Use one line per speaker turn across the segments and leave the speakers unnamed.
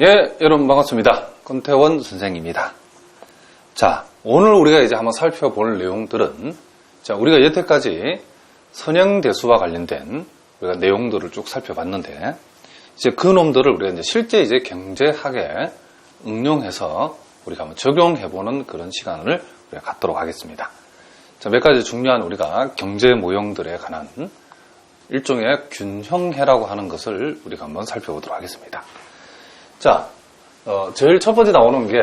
예, 여러분 반갑습니다. 권태원 선생입니다. 자, 오늘 우리가 이제 한번 살펴볼 내용들은 자, 우리가 여태까지 선형대수와 관련된 우리가 내용들을 쭉 살펴봤는데 이제 그 놈들을 우리가 이제 실제 이제 경제학에 응용해서 우리가 한번 적용해보는 그런 시간을 우리가 갖도록 하겠습니다. 자, 몇 가지 중요한 우리가 경제 모형들에 관한 일종의 균형해라고 하는 것을 우리가 한번 살펴보도록 하겠습니다. 자, 어, 제일 첫 번째 나오는 게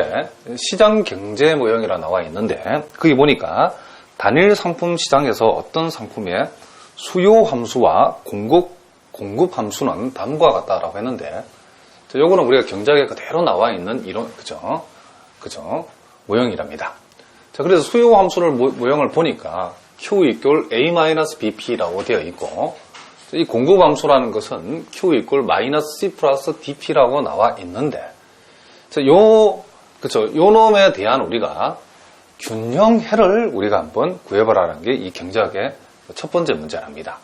시장 경제 모형이라 나와 있는데 거기 보니까 단일 상품 시장에서 어떤 상품의 수요 함수와 공급 공급 함수는 다음과 같다라고 했는데 자, 요거는 우리가 경제학에 그대로 나와 있는 이런 그죠? 그죠? 모형이랍니다. 자, 그래서 수요 함수를 모, 모형을 보니까 Q 이꼴 A-BP라고 되어 있고 이 공급 함수라는 것은 Q 이꼴 마이너스 C 플러스 DP라고 나와 있는데 자, 요 그쵸 요 놈에 대한 우리가 균형해를 우리가 한번 구해보라는 게 이 경제학의 첫 번째 문제랍니다.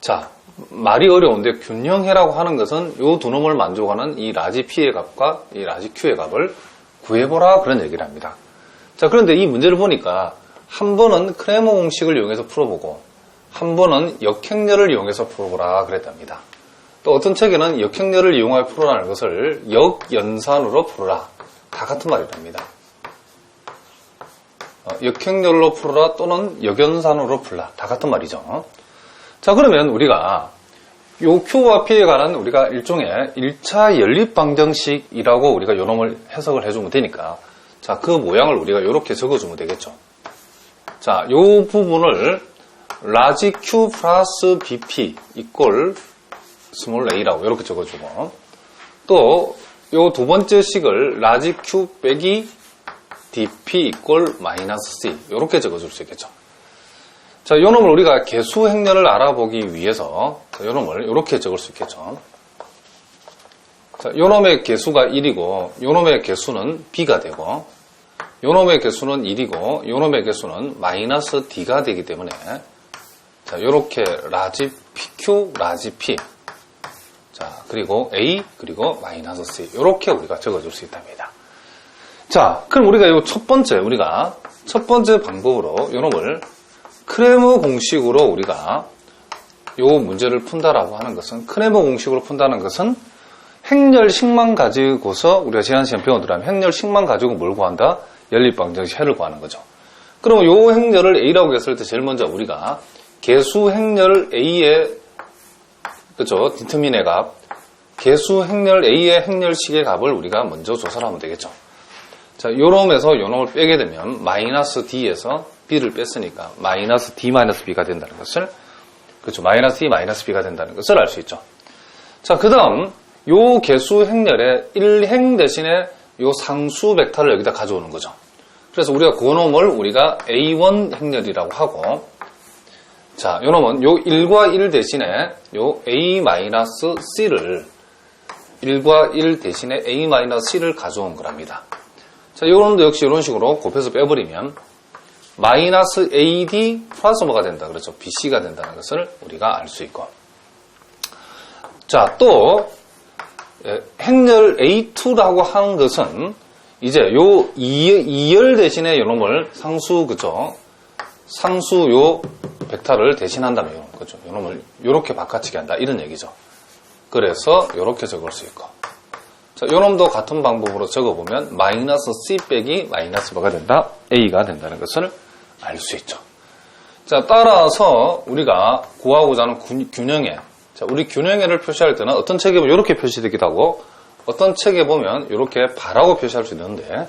자, 말이 어려운데 균형해라고 하는 것은 요 두 놈을 만족하는 이 라지 P의 값과 이 라지 Q의 값을 구해보라 그런 얘기를 합니다. 자, 그런데 이 문제를 보니까 한 번은 크레모 공식을 이용해서 풀어보고 한 번은 역행렬을 이용해서 풀어보라 그랬답니다. 또 어떤 책에는 역행렬을 이용하여 풀어라는 것을 역연산으로 풀어라. 다 같은 말이랍니다. 어, 역행렬로 풀어라 또는 역연산으로 풀라. 다 같은 말이죠. 자, 그러면 우리가 요 Q와 P에 관한 우리가 일종의 1차 연립 방정식이라고 우리가 요 놈을 해석을 해주면 되니까 자, 그 모양을 우리가 이렇게 적어주면 되겠죠. 자, 요 부분을 라지 Q 플러스 BP 이꼴 스몰 a라고 이렇게 적어주고 또 요 두 번째 식을 라지 Q 빼기 dp 이꼴 마이너스 c 이렇게 적어줄 수 있겠죠. 자, 요 놈을 우리가 개수 행렬을 알아보기 위해서 요 놈을 이렇게 적을 수 있겠죠. 자, 요 놈의 개수가 1이고 요 놈의 개수는 b가 되고 요 놈의 개수는 1이고 요 놈의 개수는 마이너스 d가 되기 때문에 자, 요렇게 라지 PQ, 라지 P. 자, 그리고 A, 그리고 마이너스 C. 요렇게 우리가 적어줄 수 있답니다. 자, 그럼 우리가 요 첫 번째, 우리가 첫 번째 방법으로 요 놈을 크레모 공식으로 우리가 요 문제를 푼다라고 하는 것은 크레모 공식으로 푼다는 것은 행렬식만 가지고서 우리가 지난 시간 배우더라면 행렬식만 가지고 뭘 구한다? 연립방정식 해를 구하는 거죠. 그럼 요 행렬을 A라고 했을 때 제일 먼저 우리가 개수 행렬 A의 그죠 디터민의 값 개수 행렬 A의 행렬식의 값을 우리가 먼저 조사를 하면 되겠죠. 자, 요놈에서 요놈을 빼게 되면 마이너스 D에서 B를 뺐으니까 마이너스 D 마이너스 B가 된다는 것을 그렇죠. 마이너스 D 마이너스 B가 된다는 것을 알 수 있죠. 자, 그 다음 요 개수 행렬의 1행 대신에 요 상수 벡터를 여기다 가져오는 거죠. 그래서 우리가 그 놈을 우리가 A1 행렬이라고 하고 자, 요 놈은 요 1과 1 대신에 요 A-C를 1과 1 대신에 A-C를 가져온 거랍니다. 자, 요 놈도 역시 이런 식으로 곱해서 빼버리면 마이너스 AD 플러스 뭐가 된다. 그렇죠. BC가 된다는 것을 우리가 알 수 있고. 자, 또 예, 행렬 A2라고 하는 것은 이제 요 2 열 대신에 요 놈을 상수 그죠? 상수 요 벡터를 대신한다면 그죠? 요 놈을 요렇게 바꿔치기 한다 이런 얘기죠. 그래서 요렇게 적을 수 있고. 자, 요 놈도 같은 방법으로 적어보면 마이너스 C 빼기 마이너스 뭐가 된다? A가 된다는 것을 알 수 있죠. 자, 따라서 우리가 구하고자 하는 균- 균형에 자, 우리 균형해를 표시할 때는 어떤 책에 보면 이렇게 표시되기도 하고 어떤 책에 보면 이렇게 바라고 표시할 수 있는데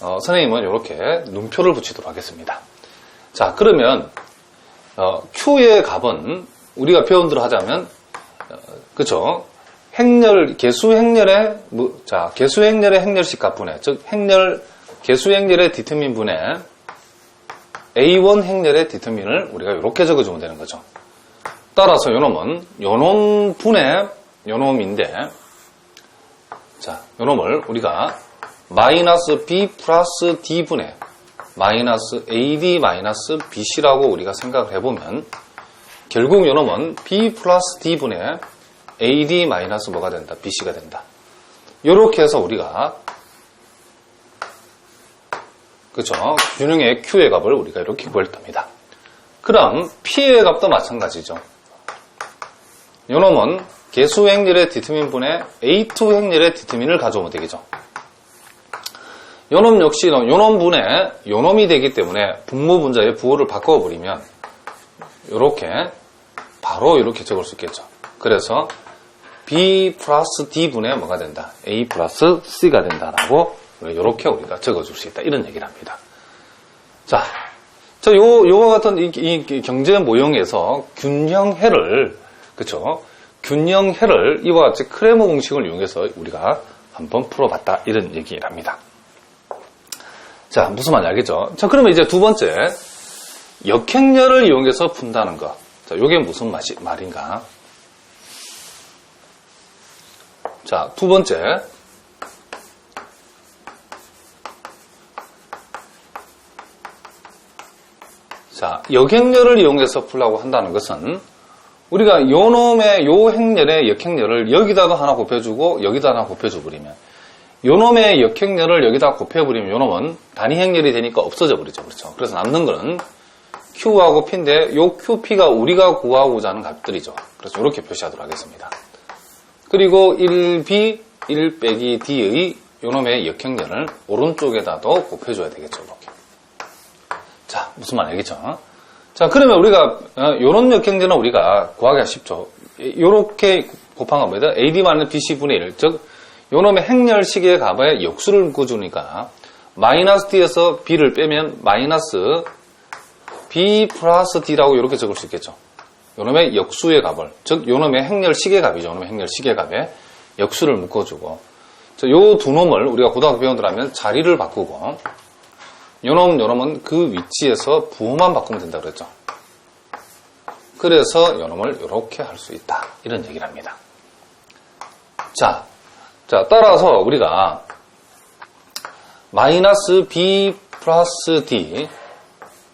어, 선생님은 이렇게 눈표를 붙이도록 하겠습니다. 자, 그러면 어, Q의 값은 우리가 표현대로 하자면 어, 그죠? 행렬 개수 행렬의 뭐, 자 개수 행렬의 행렬식 값분의 즉 행렬 개수 행렬의 디터민 분의 A1 행렬의 디터민을 우리가 이렇게 적어주면 되는 거죠. 따라서 요놈은 요놈 분의 요놈인데 자 요놈을 우리가 마이너스 B 플러스 D 분의 마이너스 AD 마이너스 BC라고 우리가 생각을 해보면 결국 요놈은 B 플러스 D 분의 AD 마이너스 뭐가 된다? BC가 된다. 이렇게 해서 우리가 그죠? 균형의 Q의 값을 우리가 이렇게 구할 겁니다. 그럼 P의 값도 마찬가지죠. 요놈은 개수 행렬의 디터민분의 A2 행렬의 디터민을 가져오면 되겠죠. 요놈 역시 요놈 분의 요놈이 되기 때문에 분모 분자의 부호를 바꿔버리면 이렇게 바로 이렇게 적을 수 있겠죠. 그래서 B 플러스 D 분의 뭐가 된다? A 플러스 C가 된다라고 이렇게 우리가 적어줄 수 있다. 이런 얘기를 합니다. 자, 자, 요, 요와 같은 이, 이 경제 모형에서 균형해를, 그쵸? 균형해를 이와 같이 크레모 공식을 이용해서 우리가 한번 풀어봤다. 이런 얘기를 합니다. 자, 무슨 말인지 알겠죠? 자, 그러면 이제 두 번째, 역행렬을 이용해서 푼다는 거. 자, 요게 무슨 맛이, 말인가? 자, 두 번째. 자, 역행렬을 이용해서 풀라고 한다는 것은 우리가 요 놈의 요 행렬의 역행렬을 여기다가 하나 곱해주고 여기다 하나 곱해줘 버리면 요 놈의 역행렬을 여기다 곱해버리면 요 놈은 단위 행렬이 되니까 없어져 버리죠. 그렇죠. 그래서 남는 거는 Q하고 P인데 요 QP가 우리가 구하고자 하는 값들이죠. 그래서 이렇게 표시하도록 하겠습니다. 그리고 1B, 1 빼기 D의 요놈의 역행렬을 오른쪽에다도 곱해줘야 되겠죠. 이렇게. 자, 무슨 말 알겠죠? 자, 그러면 우리가 요런 역행렬은 우리가 구하기가 쉽죠. 요렇게 곱한 겁니다. AD-BC 분의 1, 즉 요놈의 행렬 시계의 값에 역수를 묶어주니까 마이너스 D에서 B를 빼면 마이너스 B 플러스 D라고 이렇게 적을 수 있겠죠. 요놈의 역수의 값을, 즉 요놈의 행렬 시계 값이죠. 요놈의 행렬 시계 값에 역수를 묶어주고 요 두 놈을 우리가 고등학교 배운들하면 자리를 바꾸고 요놈, 요놈은 그 위치에서 부호만 바꾸면 된다 그랬죠. 그래서 요놈을 이렇게 할 수 있다. 이런 얘기를 합니다. 자, 자, 따라서 우리가 마이너스 B 플러스 D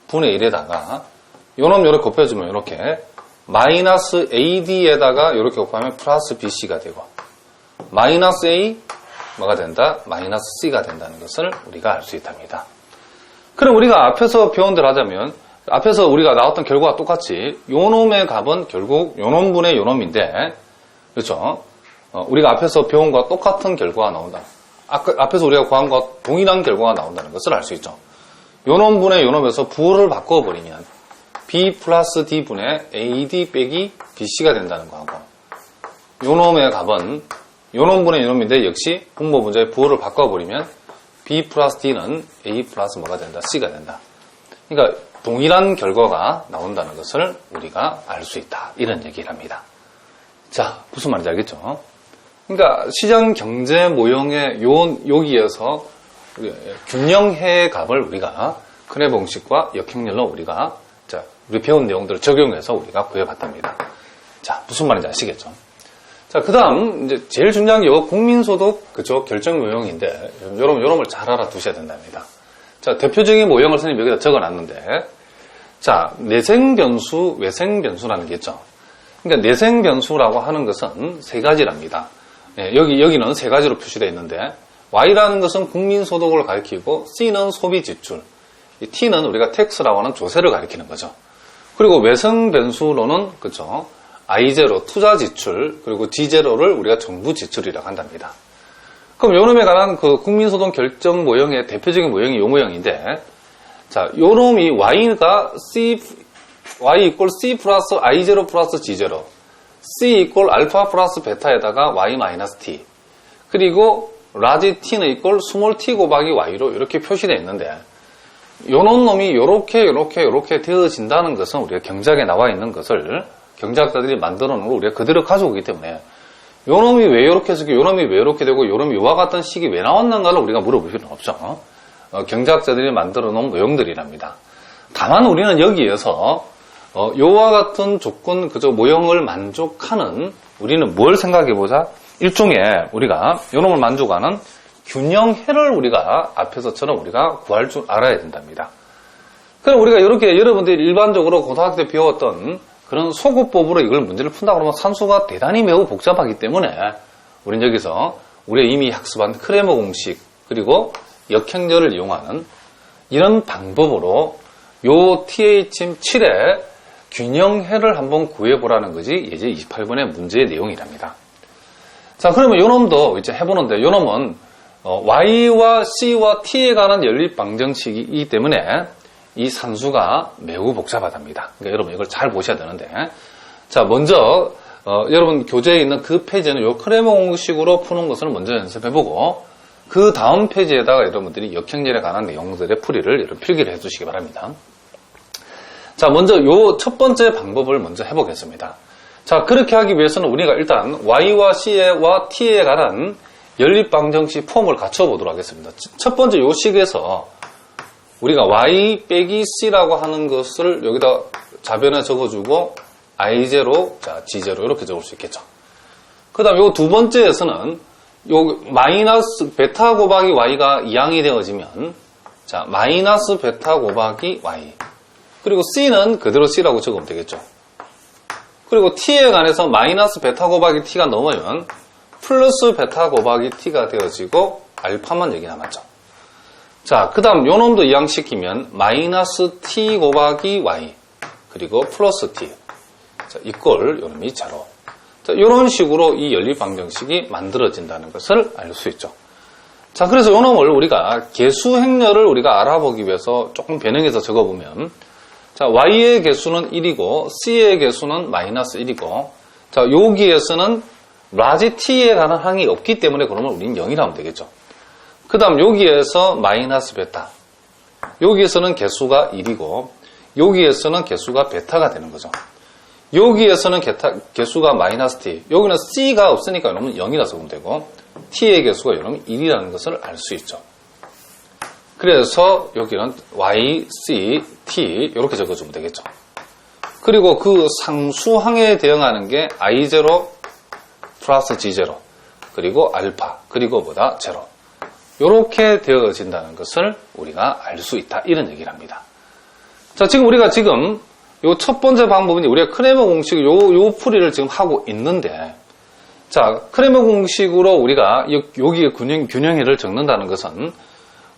분의 1에다가 요놈 요렇게 곱해주면 이렇게 마이너스 AD에다가 이렇게 곱하면 플러스 BC가 되고 마이너스 A 뭐가 된다? 마이너스 C가 된다는 것을 우리가 알 수 있답니다. 그럼 우리가 앞에서 표현들 하자면 앞에서 우리가 나왔던 결과와 똑같이 요놈의 값은 결국 요놈분의 요놈인데 그렇죠? 어, 우리가 앞에서 배운 것과 똑같은 결과가 나온다. 앞에서 우리가 구한 것과 동일한 결과가 나온다는 것을 알 수 있죠. 요놈분의 요놈에서 부호를 바꿔버리면 B 플러스 D분의 AD 빼기 BC가 된다는 거하고 요놈의 값은 요놈분의 요놈인데 역시 분모 분자의 부호를 바꿔버리면 B 플러스 D는 A 플러스 뭐가 된다? C가 된다. 그러니까 동일한 결과가 나온다는 것을 우리가 알 수 있다. 이런 얘기를 합니다. 자, 무슨 말인지 알겠죠? 그러니까 시장 경제 모형의 요, 여기에서 균형해의 값을 우리가 크네 공식과 역행렬로 우리가 자, 우리 배운 내용들을 적용해서 우리가 구해봤답니다. 자, 무슨 말인지 아시겠죠? 자, 그 다음, 이제 제일 중요한 게 국민소득, 그죠? 결정 모형인데, 여러분, 여러분을 잘 알아두셔야 된답니다. 자, 대표적인 모형을 선생님 여기다 적어 놨는데, 자, 내생변수, 외생변수라는 게 있죠. 그러니까 내생변수라고 하는 것은 세 가지랍니다. 예, 여기, 여기는 세 가지로 표시되어 있는데, Y라는 것은 국민소득을 가리키고, C는 소비지출, T는 우리가 텍스라고 하는 조세를 가리키는 거죠. 그리고 외생 변수로는, 그죠? I0 투자 지출 그리고 D0를 우리가 정부 지출이라고 한답니다. 그럼 요놈에 관한 그 국민소득 결정 모형의 대표적인 모형이 요 모형인데 자, 요놈이 Y가 C Y 이꼴 C 플러스 I0 플러스 G0 C 이꼴 알파 플러스 베타에다가 Y 마이너스 T 그리고 라지 T는 이꼴 스몰 T 곱하기 Y로 이렇게 표시되어 있는데 요놈 놈이 요렇게 요렇게 요렇게 되어진다는 것은 우리가 경작에 나와 있는 것을 경제학자들이 만들어 놓은 걸 우리가 그대로 가져오기 때문에 요놈이 왜 이렇게 해서 요놈이 왜 이렇게 되고 요놈이 이와 같은 식이 왜 나왔는가를 우리가 물어볼 필요는 없죠. 어, 경제학자들이 만들어 놓은 모형들이랍니다. 다만 우리는 여기에서 어, 요와 같은 조건 그저 모형을 만족하는 우리는 뭘 생각해 보자? 일종의 우리가 요놈을 만족하는 균형해를 우리가 앞에서처럼 우리가 구할 줄 알아야 된답니다. 그럼 우리가 이렇게 여러분들이 일반적으로 고등학교 때 배웠던 그런 소구법으로 이걸 문제를 푼다 그러면 산수가 대단히 매우 복잡하기 때문에 우린 여기서 우리가 이미 학습한 크레머 공식 그리고 역행렬을 이용하는 이런 방법으로 요 THM7의 균형해를 한번 구해보라는 것이 예제 28번의 문제의 내용이랍니다. 자, 그러면 요 놈도 이제 해보는데 요 놈은 어, Y와 C와 T에 관한 연립 방정식이기 때문에 이 산수가 매우 복잡하답니다. 그러니까 여러분 이걸 잘 보셔야 되는데 자, 먼저 어, 여러분 교재에 있는 그 페이지는 요 크레모 공식으로 푸는 것을 먼저 연습해보고 그 다음 페이지에다가 여러분들이 역행렬에 관한 내용들의 풀이를 이런 필기를 해주시기 바랍니다. 자, 먼저 요 첫 번째 방법을 먼저 해보겠습니다. 자, 그렇게 하기 위해서는 우리가 일단 Y와 C와 T에 관한 연립방정식 폼을 갖춰보도록 하겠습니다. 첫 번째 요 식에서 우리가 Y 빼기 C라고 하는 것을 여기다 좌변에 적어주고 I0, 자, G0 이렇게 적을 수 있겠죠. 그 다음 요 두 번째에서는 요 마이너스 베타 곱하기 Y가 2항이 되어지면 자, 마이너스 베타 곱하기 Y 그리고 C는 그대로 C라고 적으면 되겠죠. 그리고 T에 관해서 마이너스 베타 곱하기 T가 넘으면 플러스 베타 곱하기 T가 되어지고 알파만 여기 남았죠. 자, 그 다음 요 놈도 이항시키면 마이너스 T 곱하기 Y 그리고 플러스 T 자, 이꼴 요 놈이 제로 자, 이런 식으로 이 연립 방정식이 만들어진다는 것을 알 수 있죠. 자, 그래서 요 놈을 우리가 개수 행렬을 우리가 알아보기 위해서 조금 변형해서 적어보면 자, y의 개수는 1이고 c의 개수는 마이너스 1이고 자, 여기에서는 라지 t에 관한 항이 없기 때문에 그러면 우리는 0이라 하면 되겠죠. 그 다음 여기에서 마이너스 베타 여기에서는 개수가 1이고 여기에서는 개수가 베타가 되는 거죠. 여기에서는 개타, 개수가 마이너스 t 여기는 c가 없으니까 이러면 0이라 적으면 되고 t의 개수가 이러면 1이라는 것을 알 수 있죠. 그래서 여기는 y, c, t 이렇게 적어주면 되겠죠. 그리고 그 상수항에 대응하는 게 i0 플러스 g0 그리고 알파 그리고 뭐다 제로 이렇게 되어진다는 것을 우리가 알 수 있다 이런 얘기를 합니다. 자 지금 우리가 지금 요 첫 번째 방법은 우리가 크레머 공식 요, 요 풀이를 지금 하고 있는데 자 크레머 공식으로 우리가 여기에 균형, 균형해를 적는다는 것은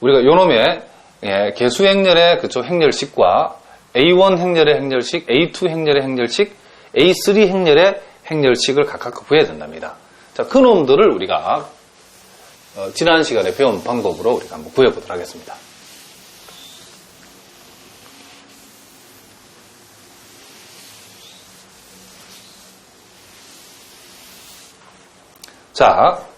우리가 요놈의 예, 개수 행렬의 그쪽 행렬식과 A1 행렬의 행렬식, A2 행렬의 행렬식, A3 행렬의 행렬식을 각각 구해야 된답니다. 자, 그 놈들을 우리가 어, 지난 시간에 배운 방법으로 우리가 한번 구해보도록 하겠습니다. 자,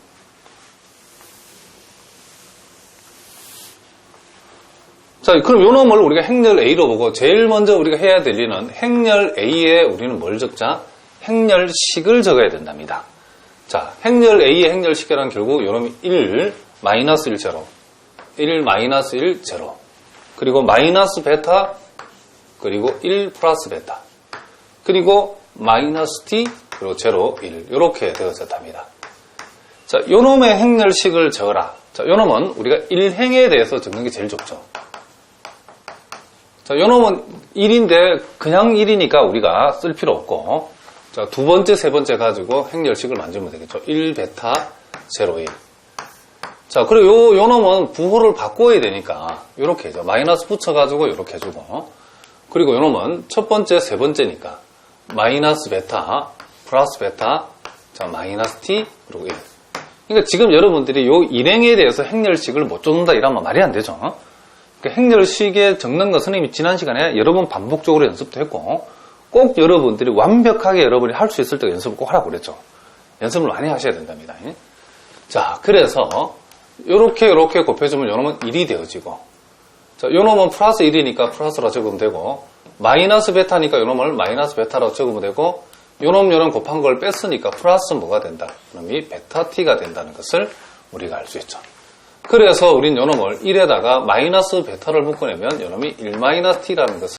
자, 그럼 요 놈을 우리가 행렬 A로 보고 제일 먼저 우리가 해야 될 일은 행렬 A에 우리는 뭘 적자? 행렬식을 적어야 된답니다. 자, 행렬 A의 행렬식이란 결국 요 놈이 1, 마이너스 1, 제로. 1, 마이너스 1, 제로. 그리고 마이너스 베타, 그리고 1 플러스 베타. 그리고 마이너스 t, 그리고 제로, 1. 이렇게 되어졌답니다. 자, 요 놈의 행렬식을 적어라. 자, 요 놈은 우리가 1행에 대해서 적는 게 제일 좋죠. 자, 요 놈은 1인데 그냥 1이니까 우리가 쓸 필요 없고 자, 두 번째, 세 번째 가지고 행렬식을 만들면 되겠죠. 1 베타 0 1. 자, 그리고 요, 요 놈은 부호를 바꿔야 되니까 이렇게 해죠. 마이너스 붙여가지고 이렇게 해주고 그리고 요 놈은 첫 번째, 세 번째니까 마이너스 베타 플러스 베타 자, 마이너스 t 그리고 1. 그러니까 지금 여러분들이 요 일행에 대해서 행렬식을 못 쫓는다 이러면 말이 안 되죠. 그러니까 행렬식에 적는 것은 이미 지난 시간에 여러 번 반복적으로 연습도 했고 꼭 여러분들이 완벽하게 여러분이 할 수 있을 때 연습을 꼭 하라고 그랬죠. 연습을 많이 하셔야 된답니다. 자, 그래서 이렇게 이렇게 곱해주면 요놈은 1이 되어지고 자, 요놈은 플러스 1이니까 플러스로 적으면 되고 마이너스 베타니까 요놈을 마이너스 베타로 적으면 되고 요놈 요놈 곱한 걸 뺐으니까 플러스 뭐가 된다? 그놈이 베타 t가 된다는 것을 우리가 알 수 있죠. 그래서 우린 요놈을 1에다가 마이너스 베타를 묶어내면 요놈이 1 마이너스 t라는 것을